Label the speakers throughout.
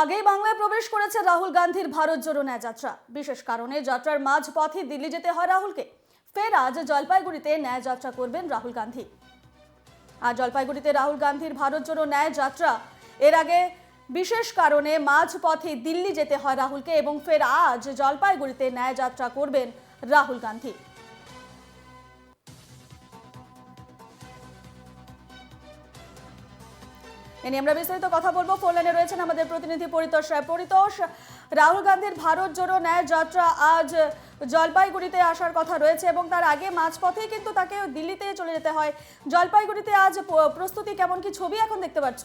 Speaker 1: আগেই বাংলায় প্রবেশ করেছে রাহুল গান্ধীর ভারত জোড়ো ন্যায় যাত্রা বিশেষ কারণে যাত্রার মাঝ পথে দিল্লি যেতে হয় রাহুলকে। ফের আজ জলপাইগুড়িতে ন্যায় যাত্রা করবেন রাহুল গান্ধী। আর জলপাইগুড়িতে রাহুল গান্ধীর ভারত জোড়ো ন্যায় যাত্রা এর আগে বিশেষ কারণে মাঝ পথে দিল্লি যেতে হয় রাহুলকে এবং ফের আজ জলপাইগুড়িতে ন্যায় যাত্রা করবেন রাহুল গান্ধী। এ আমরা বিস্তারিত কথা বলব। ফোন লাইনে রয়েছেন আমাদের প্রতিনিধি পরিতোষ রায়। পরিতোষ, রাহুল গান্ধীর ভারত জোড়ো ন্যায় যাত্রা আজ জলপাইগুড়িতে আসার কথা রয়েছে এবং তার আগে মাঝপথেই কিন্তু তাকে দিল্লিতে চলে যেতে হয়। জলপাইগুড়িতে আজ প্রস্তুতি কেমন? কি ছবি এখন দেখতে পাচ্ছ?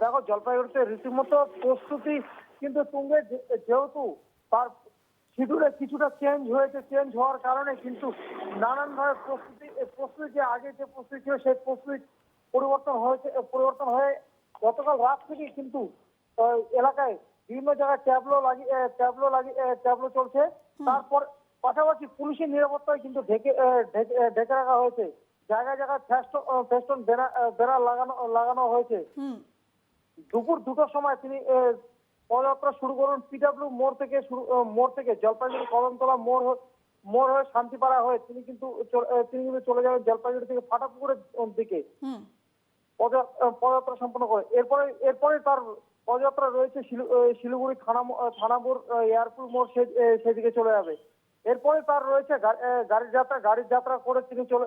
Speaker 2: দেখো, জলপাইগুড়িতে রীতিমতো প্রস্তুতি, কিন্তু তুঙ্গে যেহেতু তার শিডিউলে কিছুটা চেঞ্জ হয়েছে চেঞ্জ হওয়ার কারণে কিন্তু নানান নানানভাবে প্রস্তুতি প্রস্তুতি যে আগে যে প্রস্তুতি ছিল, সেই প্রস্তুতি পরিবর্তন হয়েছে পরিবর্তন হয়ে গতকাল রাত থেকে কিন্তু এলাকায় বিভিন্ন জায়গায় ট্যাবলো লাগিয়ে ট্যাবলো লাগিয়ে ট্যাবলো চলছে। তারপর পাশাপাশি পুলিশের নিরাপত্তায় কিন্তু ঢেকে ঢেকে রাখা হয়েছে। জায়গায় জায়গায় ফেস্টন বেড়া লাগানো লাগানো হয়েছে। দুপুর দুটোর সময় তিনি পদযাত্রা শুরু করুন। পিডাব্লিউ মোড় থেকে শুরু মোড় থেকে জলপাইগুড়ি কদমতলা মোড় মোড় হয়ে শান্তিপাড়া হয়ে তিনি কিন্তু তিনি কিন্তু চলে যাবেন জলপাইগুড়ি থেকে ফাটাপুকুরের দিকে। পদযাত্রা সম্পন্ন করে। এরপরে এরপরে তার পদযাত্রা রয়েছে শিলিগুড়ি থানা থানাপুর এয়ারপোর্ট মোড় সেদিকে চলে যাবে। এরপরে তার রয়েছে গাড়ির যাত্রা গাড়ির যাত্রা করে তিনি চলে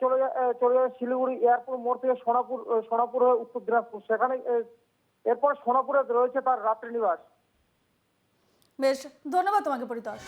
Speaker 2: চলে চলে যাবে শিলিগুড়ি এয়ারপোর্ট মোড় থেকে সোনাপুর সোনাপুর হয়ে উত্তর দিনাজপুর। সেখানে এরপরে সোনাপুরে রয়েছে তার রাত্রি নিবাস।
Speaker 1: বেশ, ধন্যবাদ তোমাকে পরিতোষ।